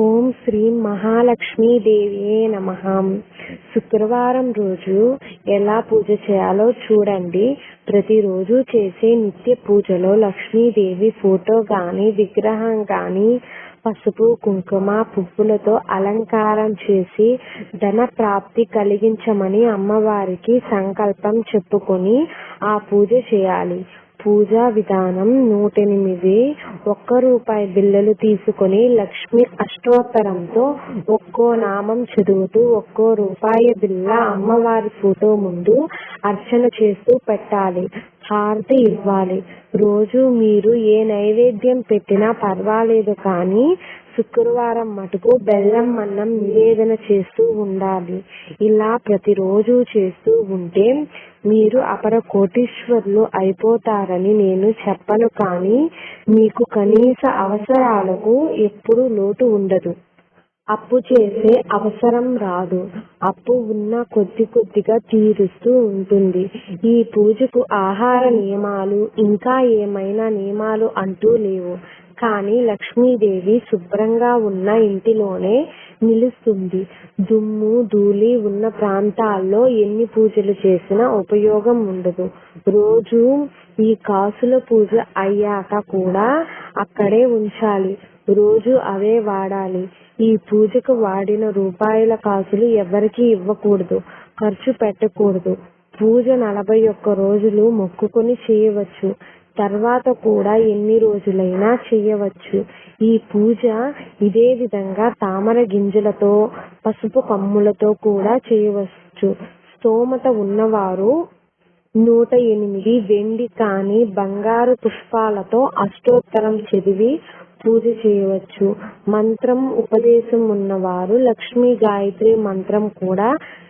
ఓం శ్రీ మహాలక్ష్మీదేవియే నమ. శుక్రవారం రోజు ఎలా పూజ చేయాలో చూడండి. ప్రతిరోజు చేసే నిత్య పూజలో లక్ష్మీదేవి ఫోటో కానీ విగ్రహం కానీ పసుపు కుంకుమ పువ్వులతో అలంకారం చేసి ధన ప్రాప్తి కలిగించమని అమ్మవారికి సంకల్పం చెప్పుకొని ఆ పూజ చేయాలి. పూజా విధానం నూటెనిమిది. ఒక్క రూపాయి బిళ్ళలు తీసుకొని లక్ష్మి అష్టోత్తరంతో ఒక్కో నామం చదువుతూ ఒక్కో రూపాయి బిల్ల అమ్మవారి ఫోటో ముందు అర్చన చేస్తూ పెట్టాలి. హారతి ఇవ్వాలి. రోజు మీరు ఏ నైవేద్యం పెట్టినా పర్వాలేదు కానీ శుక్రవారం మటుకు బెల్లం అన్నం నివేదన చేస్తూ ఉండాలి. ఇలా ప్రతిరోజు చేస్తూ ఉంటే మీరు అపర కోటీశ్వర్లు అయిపోతారని నేను చెప్పను కానీ మీకు కనీస అవసరాలకు ఎప్పుడు లోటు ఉండదు. అప్పు చేసే అవసరం రాదు. అప్పు ఉన్న కొద్ది కొద్దిగా తీరుస్తూ ఉంటుంది. ఈ పూజకు ఆహార నియమాలు ఇంకా ఏమైనా నియమాలు అంటూ లేవు. కానీ లక్ష్మీదేవి శుభ్రంగా ఉన్న ఇంటిలోనే నిలుస్తుంది. దుమ్ము ధూళి ఉన్న ప్రాంతాల్లో ఎన్ని పూజలు చేసినా ఉపయోగం ఉండదు. రోజు ఈ కాసుల పూజ అయ్యాక కూడా అక్కడే ఉంచాలి. రోజు అవే వాడాలి. ఈ పూజకు వాడిన రూపాయల కాసులు ఎవరికీ ఇవ్వకూడదు ఖర్చు పెట్టకూడదు. పూజ నలభై ఒక్క రోజులు మొక్కుకొని చేయవచ్చు. తర్వాత కూడా ఎన్ని రోజులైనా చేయవచ్చు. ఈ పూజ ఇదే విధంగా తామర గింజలతో పసుపు కమ్ములతో కూడా చేయవచ్చు. స్తోమత ఉన్నవారు నూట ఎనిమిది వెండి కాని బంగారు పుష్పాలతో అష్టోత్తరం చదివి పూజ చేయవచ్చు. మంత్రం ఉపదేశం ఉన్నవారు లక్ష్మీ గాయత్రి మంత్రం కూడా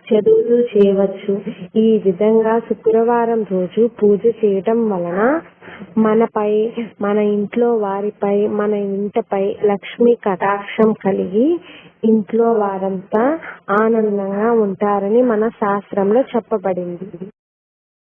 చదువుతూ చేయవచ్చు. ఈ విధంగా శుక్రవారం రోజు పూజ చేయటం వలన మనపై మన ఇంట్లో వారిపై మన ఇంటిపై లక్ష్మీ కటాక్షం కలిగి ఇంట్లో వారంతా ఆనందంగా ఉంటారని మన శాస్త్రంలో చెప్పబడింది.